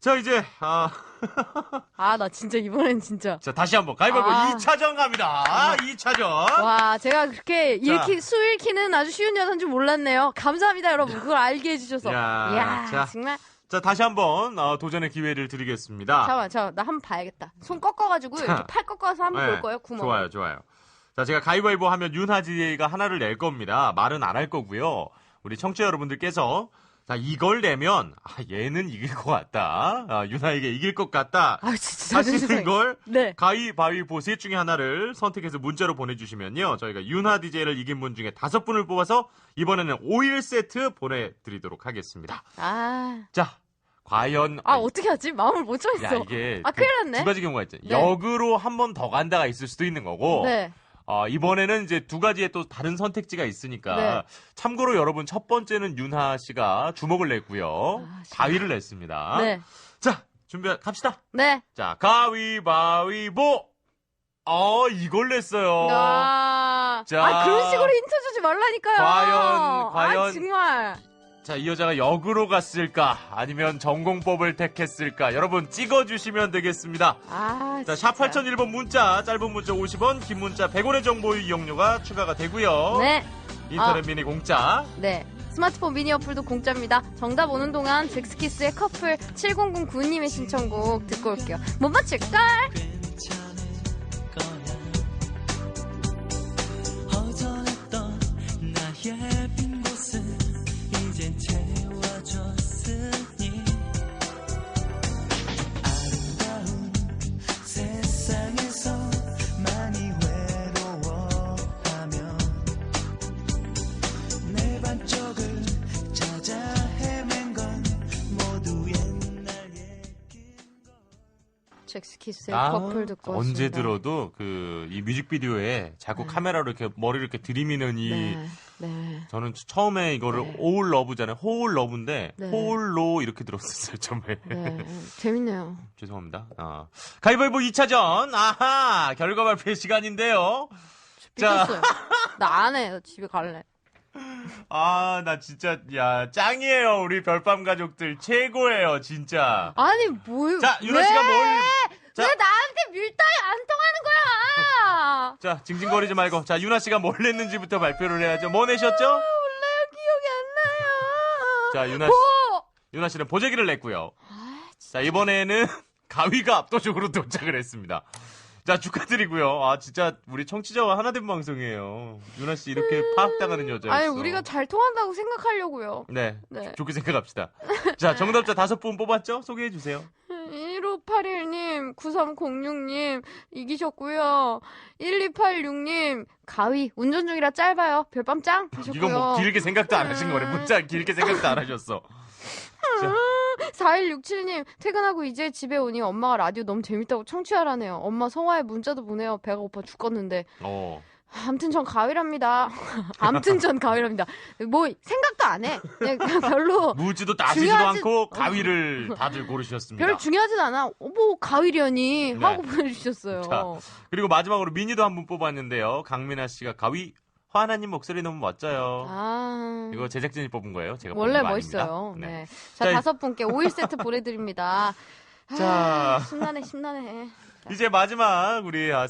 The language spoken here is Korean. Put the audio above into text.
자, 이제, 아, 아, 나 진짜 이번엔 진짜. 자, 다시 한번 가위바위보 아. 2차전 갑니다. 2차전. 와, 제가 그렇게 읽기, 수 읽기는 아주 쉬운 여자인 줄 몰랐네요. 감사합니다, 여러분. 그걸 알게 해주셔서. 야, 이야, 자. 정말. 자, 다시 한번 어, 도전의 기회를 드리겠습니다. 잠깐만, 잠깐만. 나 한번 봐야겠다. 손 꺾어가지고, 자. 이렇게 팔 꺾어서 한번 네, 볼 거예요, 구멍. 좋아요, 좋아요. 자, 제가 가위바위보 하면 윤하지가 하나를 낼 겁니다. 말은 안 할 거고요. 우리 청취자 여러분들께서 자, 이걸 내면 아, 얘는 이길 것 같다. 아, 윤하에게 이길 것 같다. 아, 진짜. 하시는. 걸 네. 가위바위보 셋 중에 하나를 선택해서 문자로 보내주시면요. 저희가 윤하 DJ를 이긴 분 중에 다섯 분을 뽑아서 이번에는 오일 세트 보내드리도록 하겠습니다. 아. 자, 과연 아, 어떻게 하지? 마음을 못 정했어. 야 이게 아, 그 큰일 났네. 두 가지 경우가 있죠. 네. 역으로 한 번 더 간다가 있을 수도 있는 거고. 네. 어, 이번에는 이제 두 가지의 또 다른 선택지가 있으니까. 네. 참고로 여러분 첫 번째는 윤하 씨가 주먹을 냈고요. 아. 가위를 냈습니다. 네. 자, 준비 갑시다. 네. 자, 가위바위보. 어, 이걸 냈어요. 아, 자. 아, 그런 식으로 힌트 주지 말라니까요. 과연, 과연. 아, 정말. 자, 이 여자가 역으로 갔을까? 아니면 전공법을 택했을까? 여러분 찍어주시면 되겠습니다. 아, 자. 샵 8001번 문자, 짧은 문자 50원, 긴 문자 100원의 정보 이용료가 추가가 되고요. 네. 인터넷 아. 미니 공짜. 네. 스마트폰 미니 어플도 공짜입니다. 정답 오는 동안 잭스키스의 커플 7009님의 신청곡 듣고 올게요. 못 맞출걸? 반쪽을 찾아 헤맨 건 모두 옛날 얘기 잭스키스의 아, 커플 듣고 언제 왔습니다. 들어도 그 이 뮤직비디오에 자꾸 카메라로 이렇게 머리를 이렇게 들이미는 이 네. 네. 저는 처음에 이거를 네. 오울 러브잖아요. 호울 러브인데 네. 호울로 이렇게 들었었어요. 처음에. 네. 재밌네요. 죄송합니다. 아. 가위바위보 2차전. 아하! 결과 발표 시간인데요. 자. 삐졌어요. 나 안 해. 나 집에 갈래. 아, 나 진짜, 야, 짱이에요. 우리 별밤 가족들. 최고예요, 진짜. 아니, 뭐. 자, 유나 씨가 뭘. 자, 왜 나한테 밀당이 안 통하는 거야? 자, 징징거리지 말고. 자, 유나 씨가 뭘 냈는지부터 발표를 해야죠. 뭐 내셨죠? 몰라요. 기억이 안 나요. 자, 유나 씨. 뭐? 유나 씨는 보재기를 냈고요. 아, 자, 이번에는 가위가 압도적으로 도착을 했습니다. 자, 축하드리고요. 아, 진짜 우리 청취자와 하나 된 방송이에요. 유나 씨 이렇게 파악당하는 여자였어. 아니, 우리가 잘 통한다고 생각하려고요. 네. 네. 좋게 생각합시다. 자, 정답자 다섯 분 뽑았죠? 소개해 주세요. 1581님, 9306님, 이기셨고요. 1286님, 가위, 운전 중이라 짧아요. 별밤 짱! 하셨고요. 이건 뭐 길게 생각도 안 하신 거네. 문자 길게 생각도 안 하셨어. 자, 4167님, 퇴근하고 이제 집에 오니 엄마가 라디오 너무 재밌다고 청취하라네요. 엄마 성화에 문자도 보내요. 배가 고파 죽겠는데. 어. 암튼 전 가위랍니다. 암튼 전 가위랍니다. 뭐, 생각도 안 해. 그냥 별로, 묻지도 따지지도 중요하지- 않고 가위를 다들 고르셨습니다. 별 중요하진 않아. 어, 뭐, 가위려니? 네. 하고 보내주셨어요. 자, 그리고 마지막으로 미니도 한 분 뽑았는데요. 강민아 씨가 가위 화하나님 목소리 너무 멋져요. 아. 이거 제작진이 뽑은 거예요. 제가 원래 멋있어요. 아닙니다. 네. 자, 자, 이- 다섯 분께 오일 세트 보내드립니다. 자. 아, 신나네, 신나네. 이제 마지막 우리 아,